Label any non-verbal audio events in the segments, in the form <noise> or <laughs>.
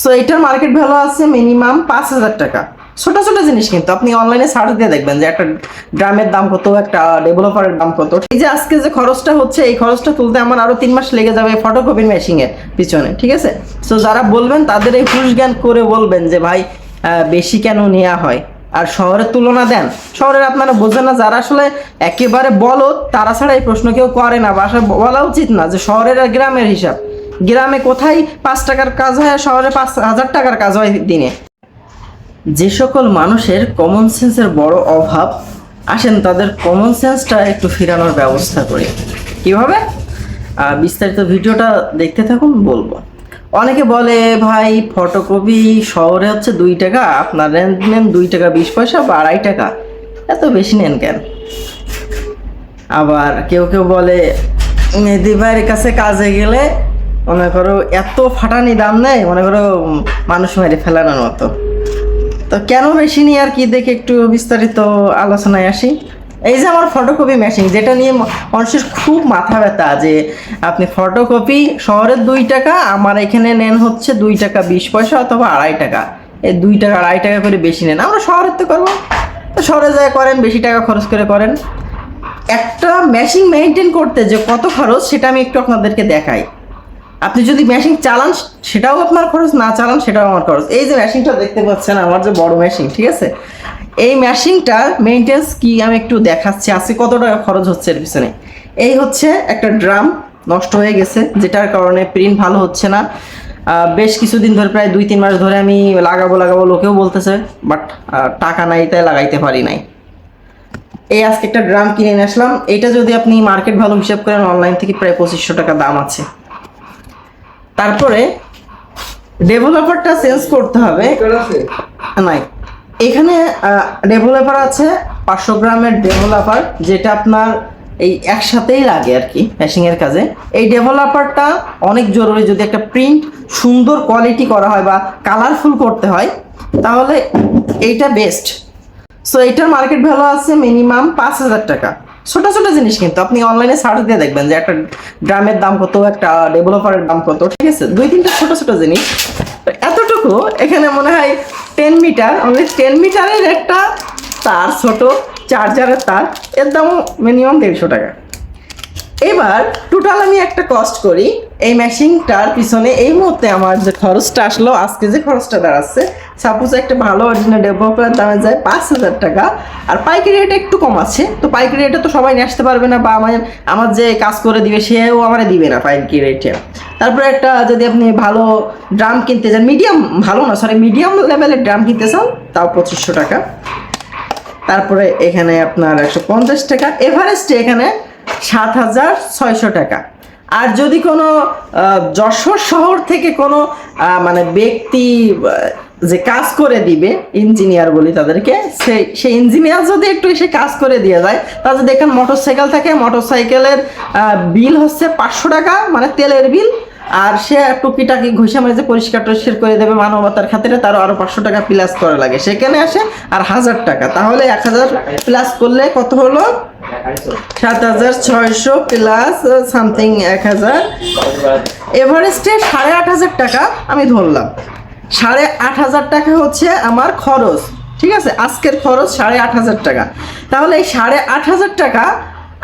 So এটার market value আছে minimum পাঁচ হাজার টাকা। ছোট ছোট জিনিস কিন্তু। আপনি অনলাইনে সার্চ দিয়ে দেখবেন যে একটা ড্রামের দাম কত, একটা ডেভেলপারের দাম কত। এই যে আজকে যে খরচটা হচ্ছে, এই খরচটা তুলতে আমার আরও তিন মাস লেগে যাবে ফটোকপির মেশিনের পিছনে, ঠিক আছে? সো যারা বলবেন, তাদের এই হুশ জ্ঞান করে বলবেন যে, ভাই বেশি কেন নেওয়া হয়? আর শহরের তুলনা দেন। শহরের আপনারা বোঝেন না, যারা আসলে একেবারে বলো তারা ছাড়া এই প্রশ্ন কেউ করে না। বা আসলে বলা উচিত না যে, শহরের আর গ্রামের হিসাব। গ্রামে কোথায় পাঁচ টাকার কাজ হয় আর শহরে পাঁচ হাজার টাকার কাজ হয় দিনে? যে সকল মানুষের কমন সেন্সের বড় অভাব, আসেন তাদের কমন সেন্সটা একটু ফেরানোর ব্যবস্থা করি। কীভাবে? বিস্তারিত ভিডিওটা দেখতে থাকুন, বলব। অনেকে বলে, ভাই ফটোকপি শহরে হচ্ছে দুই টাকা, আপনার নেন দুই টাকা বিশ পয়সা বা আড়াই টাকা। এত বেশি নেন কেন? আবার কেউ কেউ বলে মেহেদি কাছে কাজে গেলে মনে করো এত ফাটানি দাম নেয় মনে করো মানুষ মেরে ফেলানোর মতো। তো কেন বেশি নিয়ে আর কি দেখে একটু বিস্তারিত আলোচনায় আসি? এই যে আমার ফটোকপি মেশিন যেটা নিয়ে মানুষের খুব মাথা ব্যথা যে আপনি ফটোকপি শহরের দুই টাকা, আমার এখানে নেন হচ্ছে দুই টাকা বিশ পয়সা অথবা আড়াই টাকা। এই দুই টাকা, আড়াই টাকা করে বেশি নেন। আমরা শহরের তো করব। তো শহরে যায় করেন, বেশি টাকা খরচ করে করেন। একটা মেশিন মেনটেন করতে যে কত খরচ, সেটা আমি একটু আপনাদেরকে দেখাই। আপনি যদি মেশিন চালান, সেটাও আপনার খরচ, না চালান, সেটাও আমার খরচ। এই যে মেশিনটা দেখতে পাচ্ছেন, আমার যে বড় মেশিন ঠিক আছে? এই মেশিনটার মেনটেন্স কি আমি একটু দেখাচ্ছি, আজকে কত টাকা খরচ হচ্ছে এর পিছনে? এই হচ্ছে একটা ড্রাম নষ্ট হয়ে গেছে, যেটার কারণে প্রিন্ট ভালো হচ্ছে না। বেশ কিছুদিন ধরে, প্রায় দুই, তিন মাস ধরে আমি লাগাবো লাগাবো লোকেও বলতেছে বাট টাকা নাই, তাই লাগাইতে পারি নাই। এই আজকে একটা ড্রাম কিনে নিয়ে আসলাম এটা যদি আপনি মার্কেট ভালো হিসাব করেন অনলাইন থেকে প্রায় পঁচিশশো টাকা দাম আছে। তারপরে ডেভেলপারটা চেঞ্জ করতে হবে। নাই। এখানে ডেভেলপার আছে পাঁচশো গ্রামের ডেভেলপার যেটা আপনার এই একসাথেই লাগে আর কি ম্যাশিংয়ের কাজে। এই ডেভেলপারটা অনেক জরুরি যদি একটা প্রিন্ট সুন্দর কোয়ালিটি করা হয় বা কালারফুল করতে হয় তাহলে এইটা বেস্ট সো এইটার মার্কেট ভ্যালু আছে মিনিমাম পাঁচ হাজার টাকা। ছোট ছোট জিনিস কিন্তু আপনি অনলাইনে সার্চ দিয়ে দেখবেন যে একটা ড্রামের দাম কত, একটা ডেভেলপারের দাম কত, ঠিক আছে? দুই তিনটা ছোট ছোট জিনিস। এতটুকু, এখানে মনে হয় টেন মিটার অনলি টেন মিটারের একটা তার, ছোট চার্জারের তার। এর দামও মিনিমাম দেড়শো টাকা। এবার টোটাল আমি একটা কস্ট করি। এই মেশিনটার পিছনে এই মুহূর্তে আমার যে খরচটা আসলো, আজকে যে খরচটা দাঁড়াচ্ছে সাপোজ একটা ভালো অরিজিনাল ডেভেলপারের দামে যায় পাঁচ হাজার টাকা, আর পাইকারি রেট একটু কম আছে। তো পাইকারি রেটে তো সবাই নিয়ে আসতে পারবে না, বা আমার আমার যে কাজ করে দিবে, সেও আমার দিবে না পাইকারি রেটে তারপরে একটা যদি আপনি ভালো ড্রাম কিনতে চান মিডিয়াম ভালো না সরি মিডিয়াম লেভেলের ড্রাম কিনতে চান, তাও পঁচিশশো টাকা। তারপরে এখানে আপনার একশো পঞ্চাশ টাকা। এভারেস্টে এখানে সাত হাজার ছয়শো টাকা। আর যদি কোনো যশোর শহর থেকে কোনো মানে ব্যক্তি যে কাজ করে দিবে, ইঞ্জিনিয়ার বলি তাদেরকে সেই সেই ইঞ্জিনিয়ার যদি একটু এসে কাজ করে দিয়ে যায়, তাহলে দেখেন মোটর সাইকেল থাকে মোটর সাইকেলের বিল হচ্ছে পাঁচশো টাকা মানে তেলের বিল আর সে টুকিটাকি ঘষে মেজে পরিষ্কার টরিষ্কার করে দেবে মানবতার খাতিরে তার আরও পাঁচশো টাকা প্লাস করা লাগে। সেখানে আসে আর হাজার টাকা। তাহলে এক হাজার প্লাস করলে কত হলো? সাত হাজার ছয়শো প্লাস সামথিং এক হাজার। এভারেস্টে সাড়ে আট হাজার টাকা আমি ধরলাম। সাড়ে আট হাজার টাকা হচ্ছে আমার খরচ। ঠিক আছে? আজকের খরচ সাড়ে আট হাজার টাকা। তাহলে এই সাড়ে আট হাজার টাকা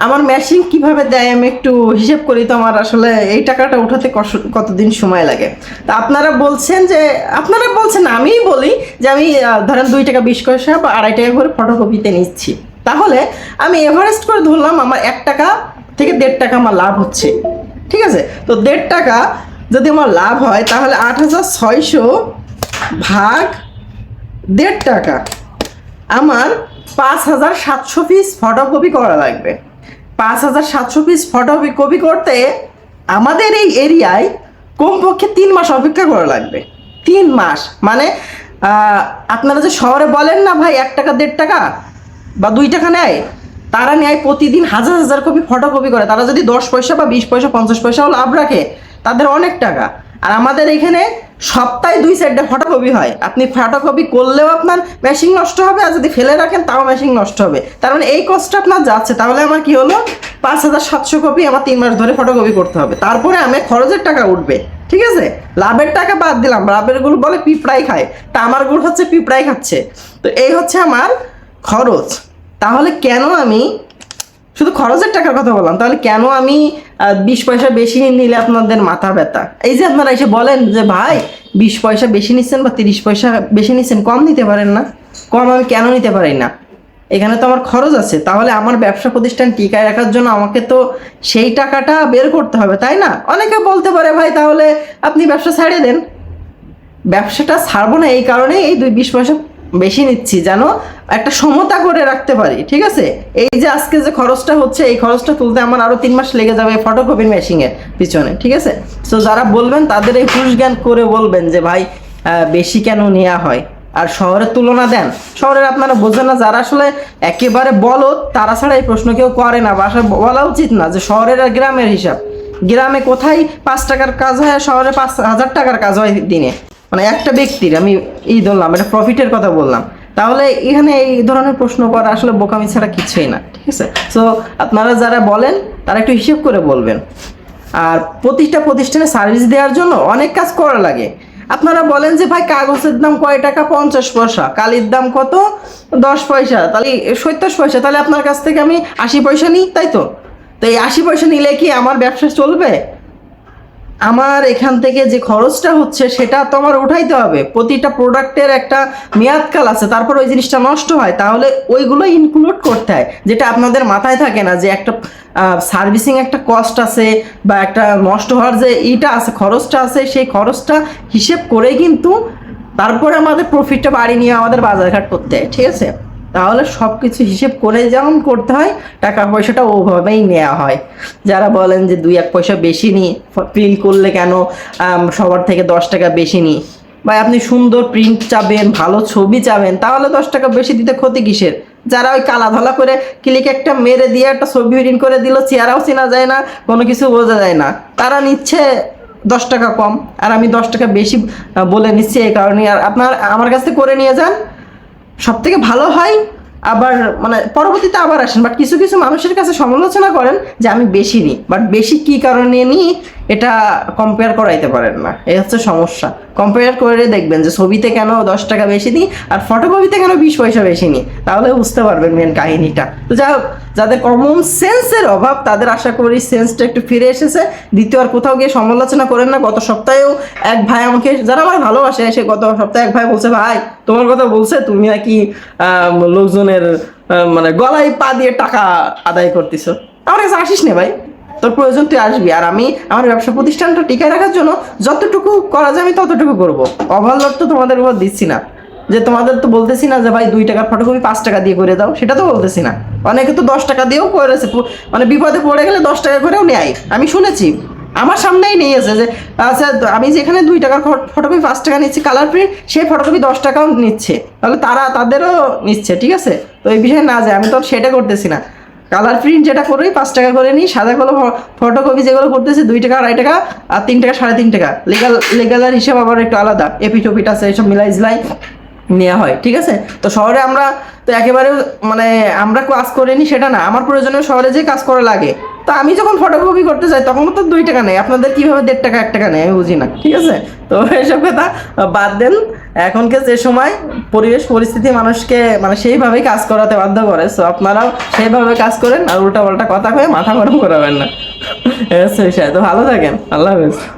আমার মেশিন কীভাবে দেয় আমি একটু হিসেব করি তো আমার আসলে এই টাকাটা উঠাতে কতদিন সময় লাগে। তা আপনারা বলছেন যে, আপনারা বলছেন আমিই বলি যে আমি ধরেন দুই টাকা বিশ পয়সা বা আড়াই টাকা করে ফটোকপিতে নিচ্ছি। তাহলে আমি এভারেস্ট করে ধরলাম, আমার এক টাকা থেকে দেড় টাকা আমার লাভ হচ্ছে। ঠিক আছে? তো দেড় টাকা যদি আমার লাভ হয়, তাহলে আট হাজার ছয়শো ভাগ দেড় টাকা। আমার পাঁচ হাজার সাতশো পিস ফটোকপি করা লাগবে। পাঁচ হাজার সাতশো পিস ফটোকপি কপি করতে আমাদের এই এরিয়ায় কমপক্ষে তিন মাস অপেক্ষা করা লাগবে। তিন মাস। মানে আপনারা যে শহরে বলেন না ভাই, এক টাকা, দেড় টাকা বা দুই টাকা নেয়, তারা নেয় প্রতিদিন হাজার হাজার কপি ফটোকপি করে। তারা যদি দশ পয়সা বা বিশ পয়সা, পঞ্চাশ পয়সাও লাভ রাখে, তাদের অনেক টাকা। আর আমাদের এখানে সপ্তাহে দুই সাইডে ফটোকপি হয়। আপনি ফটোকপি করলেও আপনার মেশিন নষ্ট হবে আর যদি ফেলে রাখেন তাও মেশিন নষ্ট হবে। তার মানে এই কষ্টটা আপনার যাচ্ছে। তাহলে আমার কি হলো? পাঁচ হাজার সাতশো কপি আমার তিন মাস ধরে ফটোকপি করতে হবে। তারপরে আমার খরচের টাকা উঠবে। ঠিক আছে? লাভের টাকা বাদ দিলাম। লাভেরগুলো বলে পিঁপড়াই খায়। তা আমারগুলো হচ্ছে পিঁপড়াই খাচ্ছে। তো এই হচ্ছে আমার খরচ। তাহলে কেন আমি শুধু খরচের টাকার কথা বললাম। তাহলে কেন আমি বিশ পয়সা বেশি নিলে আপনাদের মাথা ব্যথা। এই যে আপনারা এসে বলেন যে, ভাই, বিশ পয়সা বেশি নিচ্ছেন বা তিরিশ পয়সা বেশি নিচ্ছেন, কম নিতে পারেন না। কম আমি কেন নিতে পারি না? এখানে তো আমার খরচ আছে। তাহলে আমার ব্যবসা প্রতিষ্ঠান টিকায় রাখার জন্য আমাকে তো সেই টাকাটা বের করতে হবে, তাই না? অনেকে বলতে পারে, ভাই, তাহলে আপনি ব্যবসা ছাড়িয়ে দেন। ব্যবসাটা ছাড়বো না এই কারণে এই দুই বিশ পয়সা বেশি নিচ্ছি, যেন একটা সমতা করে রাখতে পারি, ঠিক আছে? এই যে আজকে যে খরচটা হচ্ছে, এই খরচটা তুলতে আমার আরও তিন মাস লেগে যাবে ফটোকপির মেশিনের পিছনে, ঠিক আছে? তো যারা বলবেন, তাদের এই হুশ জ্ঞান করে বলবেন যে, ভাই বেশি কেন নেওয়া হয়? আর শহরের তুলনা দেন। শহরের আপনারা বোঝেন না, যারা আসলে একেবারে বলো তারা ছাড়া এই প্রশ্ন কেউ করে না। বা বলা উচিত না যে, শহরের আর গ্রামের হিসাব। গ্রামে কোথায় পাঁচ টাকার কাজ হয় আর শহরে পাঁচ হাজার টাকার কাজ হয় দিনে। মানে একটা ব্যক্তির, আমি এই ধরলাম এটা প্রফিটের কথা বললাম। তাহলে এখানে এই ধরনের প্রশ্ন করা আসলে বোকামি ছাড়া কিছুই না, ঠিক আছে? সো আপনারা যারা বলেন, তারা একটু হিসেব করে বলবেন। আর প্রতিটা প্রতিষ্ঠানে সার্ভিস দেওয়ার জন্য অনেক কাজ করা লাগে। আপনারা বলেন যে, ভাই, কাগজের দাম কয় টাকা? পঞ্চাশ পয়সা। কালির দাম কত? দশ পয়সা। তাহলে সত্তর পয়সা। তাহলে আপনার কাছ থেকে আমি আশি পয়সা নিই, তাই তো? তো এই আশি পয়সা নিলে কি আমার ব্যবসা চলবে? আমার এখান থেকে যে খরচটা হচ্ছে সেটা তো আমার উঠাইতে হবে। প্রতিটা প্রোডাক্টের একটা মেয়াদকাল আছে, তারপর ওই জিনিসটা নষ্ট হয়। তাহলে ওইগুলো ইনক্লুড করতে হয়, যেটা আপনাদের মাথায় থাকে না যে একটা সার্ভিসিং একটা কস্ট আছে বা একটা নষ্ট হওয়ার যে ইটা আছে, খরচটা আছে, সেই খরচটা হিসেব করে কিন্তু তারপরে আমাদের প্রফিটটা বাড়ি নিয়ে আমাদের বাজারঘাট করতে হয়, ঠিক আছে? তাহলে সব কিছু হিসেব করে যেমন করতে হয় টাকা পয়সাটা ওভাবেই নেওয়া হয়। যারা বলেন যে দুই এক পয়সা বেশি নিই প্রিন্ট করলে কেন সবার থেকে দশ টাকা বেশি নিই বা আপনি সুন্দর প্রিন্ট চাবেন, ভালো ছবি চাবেন, তাহলে দশ টাকা বেশি দিতে ক্ষতি কিসের? যারা ওই কালা ধলা করে ক্লিক একটা মেরে দিয়ে একটা ছবি প্রিন্ট করে দিল, চেহারাও চেনা যায় না, কোনো কিছু বোঝা যায় না। তারা নিচ্ছে দশ টাকা কম, আর আমি দশ টাকা বেশি বলে নিচ্ছি এই কারণে আর আপনার, আমার কাছ করে নিয়ে যান। সব থেকে ভালো হয়, আবার মানে পরবর্তীতে আবার আসেন বাট কিছু কিছু মানুষের কাছে সমালোচনা করেন যে আমি বেশি নিই বাট বেশি কি কারণে নিই এটা কম্পেয়ার করাইতে পারেন না। এই হচ্ছে সমস্যা। কম্পেয়ার করে দেখবেন যে ছবিতে কেন দশ টাকা বেশি নিই আর ফটোকপিতে কেন বিশ পয়সা বেশি নিই তাহলে বুঝতে পারবেন মেন কাহিনীটা। তো যাই হোক, যাদের কমন সেন্সের অভাব, তাদের আশা করি সেন্সটা একটু ফিরে এসেছে। দ্বিতীয় আর কোথাও গিয়ে সমালোচনা করেন না। গত সপ্তাহেও এক ভাই আমাকে, যারা আমার ভালোবাসে, সে গত সপ্তাহে এক ভাই বলছে, ভাই, তোমার কথা বলছে, তুমি নাকি লোকজনের মানে গলায় পা দিয়ে টাকা আদায় করতেছো? আমার কাছে আসিস না ভাই। তোর প্রয়োজন, তুই আসবি। আর আমি আমার ব্যবসা প্রতিষ্ঠানটা টিকায় রাখার জন্য যতটুকু করা যায় আমি ততটুকু করব। ওভারলোড তো তোমাদের উপর দিচ্ছি না। যে তোমাদের তো বলতেছি না যে, ভাই, দুই টাকার ফটোকপি পাঁচ টাকা দিয়ে করে দাও। সেটা তো বলতেছি না। অনেকে তো দশ টাকা দিয়েও করেছে মানে বিপদে পড়ে গেলে দশ টাকা করেও নেয়। আমি শুনেছি। আমার সামনেই নিয়েছে যে আচ্ছা আমি যেখানে দুই টাকার ফটোকপি পাঁচ টাকা নিচ্ছি কালার প্রিন্ট সেই ফটোকপি দশ টাকাও নিচ্ছে। তাহলে তারা তাদেরও নিচ্ছে, ঠিক আছে? তো এই বিষয়ে না যায়। আমি তো সেটা করতেছি না। কালার প্রিন্ট যেটা করি, পাঁচ টাকা করে নিই। সাদা কালো ফটোকপি যেগুলো করতেছে, দুই টাকা, আড়াই টাকা আর তিন টাকা, সাড়ে তিন টাকা। লিগাল লিগালের হিসাব আবার একটু আলাদা। এপি টপিটা আছে, এইসব মিলাই জিলাই নেওয়া হয়, ঠিক আছে? তো শহরে আমরা তো একেবারে মানে আমরা কাজ করে নি সেটা না। আমার প্রয়োজনীয় শহরে যে কাজ করা লাগে। তো আমি যখন ফটোকপি করতে যাই, তখন তো দুই টাকা নেই। আপনাদের কীভাবে দেড় টাকা, এক টাকা নেই, আমি বুঝি না, ঠিক আছে? তো এসব কথা বাদ দেন। এখনকার যে সময়, পরিবেশ, পরিস্থিতি মানুষকে মানে সেইভাবেই কাজ করাতে বাধ্য করে। সো আপনারাও সেইভাবে কাজ করেন আর উল্টা পাল্টা কথা হয়ে মাথা গরম করাবেন না। <laughs> বিষয়। তো ভালো থাকেন। আল্লাহ হাফেজ।